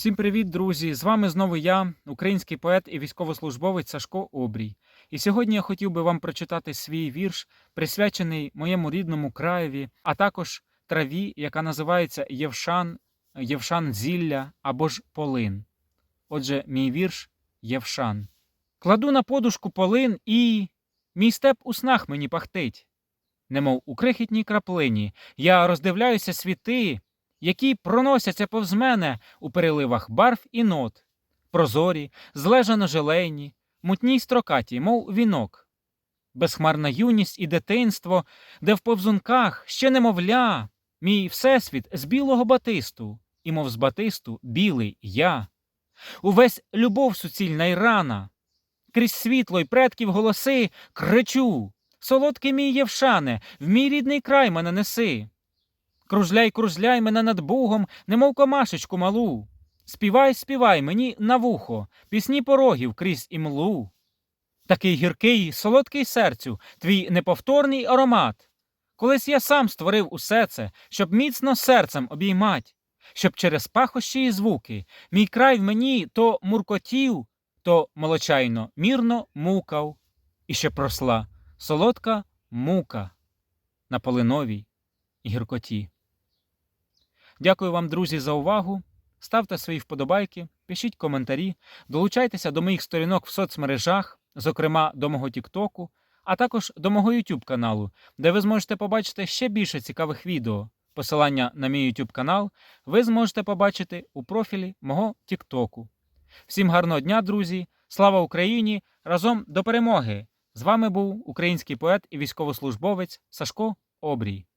Всім привіт, друзі! З вами знову я, український поет і військовослужбовець Сашко Обрій. І сьогодні я хотів би вам прочитати свій вірш, присвячений моєму рідному краєві, а також траві, яка називається Євшан, Євшан зілля або ж полин. Отже, мій вірш Євшан. Кладу на подушку полин і. Мій степ у снах мені пахтить. Немов у крихітній краплині, я роздивляюся світи, які проносяться повз мене у переливах барв і нот, прозорі, злежано желейні, мутні й строкаті, мов вінок. Безхмарна юність і дитинство, де в повзунках ще немовля, мій всесвіт з білого батисту, і мов з батисту білий я. Увесь любов суцільна й рана, крізь світло й предків голоси кричу Солодкий мій Євшане, в мій рідний край мене неси. Кружляй, кружляй мене над Бугом, немов комашечку малу. Співай, співай мені на вухо, пісні порогів крізь імлу. Такий гіркий, солодкий серцю, твій неповторний аромат. Колись я сам створив усе це, щоб міцно серцем обіймать, щоб через пахощі і звуки мій край в мені то муркотів, то молочайно мірно мукав, і щоб росла солодка мука на полиновій гіркоті. Дякую вам, друзі, за увагу. Ставте свої вподобайки, пишіть коментарі, долучайтеся до моїх сторінок в соцмережах, зокрема до мого Тіктоку, а також до мого YouTube каналу, де ви зможете побачити ще більше цікавих відео. Посилання на мій YouTube канал ви зможете побачити у профілі мого Тіктоку. Всім гарного дня, друзі! Слава Україні! Разом до перемоги! З вами був український поет і військовослужбовець Сашко Обрій.